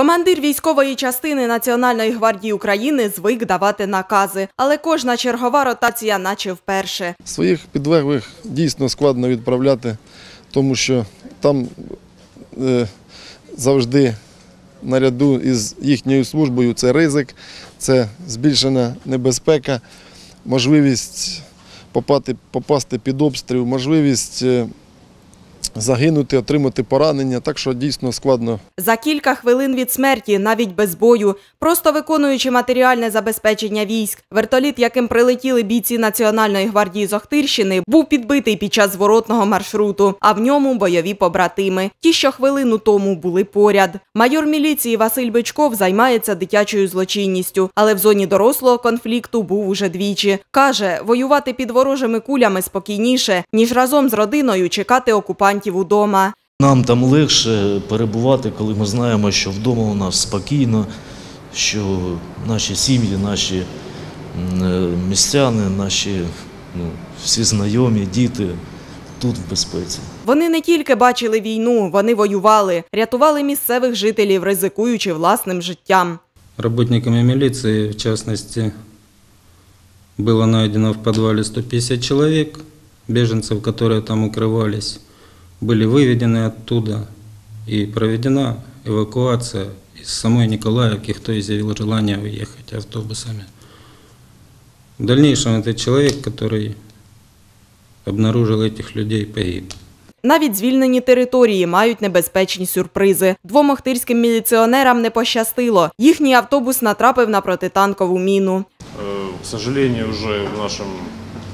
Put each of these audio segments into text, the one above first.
Командир військової частини Національної гвардії України звик давати накази, але кожна чергова ротація, наче вперше. Своїх підлеглих дійсно складно відправляти, тому що там е, завжди наряду із їхньою службою це ризик, це збільшена небезпека, можливість попасти під обстріл, можливість е, загинути, отримати поранення. Так що дійсно складно За кілька хвилин від смерті, навіть без бою, просто виконуючи матеріальне забезпечення військ, вертоліт, яким прилетіли бійці Національної гвардії з Охтирщини, був підбитий під час зворотного маршруту, а в ньому бойові побратими. Ті, що хвилину тому були поряд. Майор міліції Василь Бичков займається дитячою злочинністю, але в зоні дорослого конфлікту був уже двічі. Каже, воювати під ворожими кулями спокійніше, ніж разом з родиною чекати окупантів удома. Нам там легше перебувати, коли ми знаємо, що вдома у нас спокійно, що наші сім'ї, наші м, е, містяни, наші ну, всі знайомі, діти тут в безпеці. Вони не тільки бачили війну, вони воювали, рятували місцевих жителів, ризикуючи власним життям. Работниками милиции, в частности, было найдено в подвале 150 человек, беженцев, которые там укрывались, были выведены оттуда и проведена эвакуация из самой Николаевки, кто изъявил желание уехать автобусами. В дальнейшем этот человек, который обнаружил этих людей, погиб. Навіть звільнені території мають небезпечні сюрпризи. Двом охтирським міліціонерам не пощастило. Їхній автобус натрапив на протитанкову міну. Э, К сожалению, уже в нашем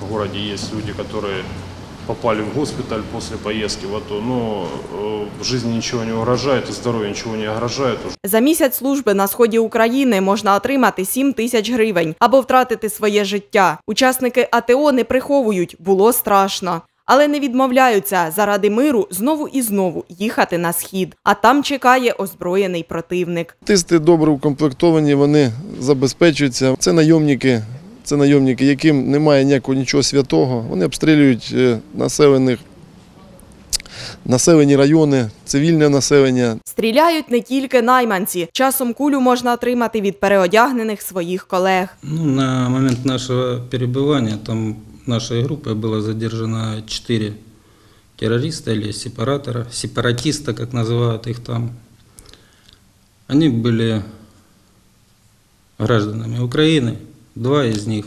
городе есть люди, которые попали в госпиталь после поездки в АТО, но э, в жизни ничего не угрожает, и здоровью ничего не угрожает. Уже За місяць служби на сході України можна отримати 7 тисяч гривень або втратити своє життя. Учасники АТО не приховують, було страшно. Але не відмовляються заради миру знову і знову їхати на схід, а там чекає озброєний противник. Артисти добре укомплектовані, вони забезпечуються. Це найомники, це найомники, яким немає ніякого нічого святого. Вони обстрілюють е, населених, населені райони, цивільне населення. Стріляють не тільки найманці. Часом кулю можна отримати від переодягнених своїх колег. Ну, на момент нашего перебывания там нашей группой было задержано четыре террориста или сепаратора, сепаратиста, как называют их там. Они были гражданами Украины, два из них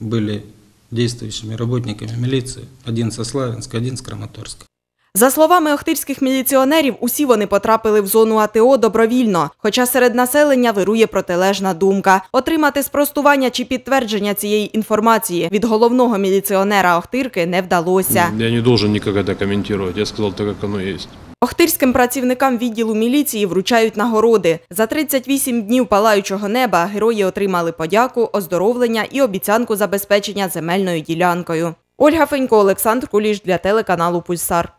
были действующими работниками милиции, один со Славянска, один с Краматорска. За словами охтирських міліціонерів, усі вони потрапили в зону АТО добровільно, хоча серед населення вирує протилежна думка. Отримати спростування чи підтвердження цієї інформації від головного міліціонера Охтирки не вдалося. я не должен никак это комментировать, я сказал так, как оно есть. Охтирським працівникам відділу міліції вручають нагороди. За 38 днів палаючого неба герої отримали подяку, оздоровлення і обіцянку забезпечення земельною ділянкою. Ольга Фенько, Олександр Куліш для телеканалу Пульсар.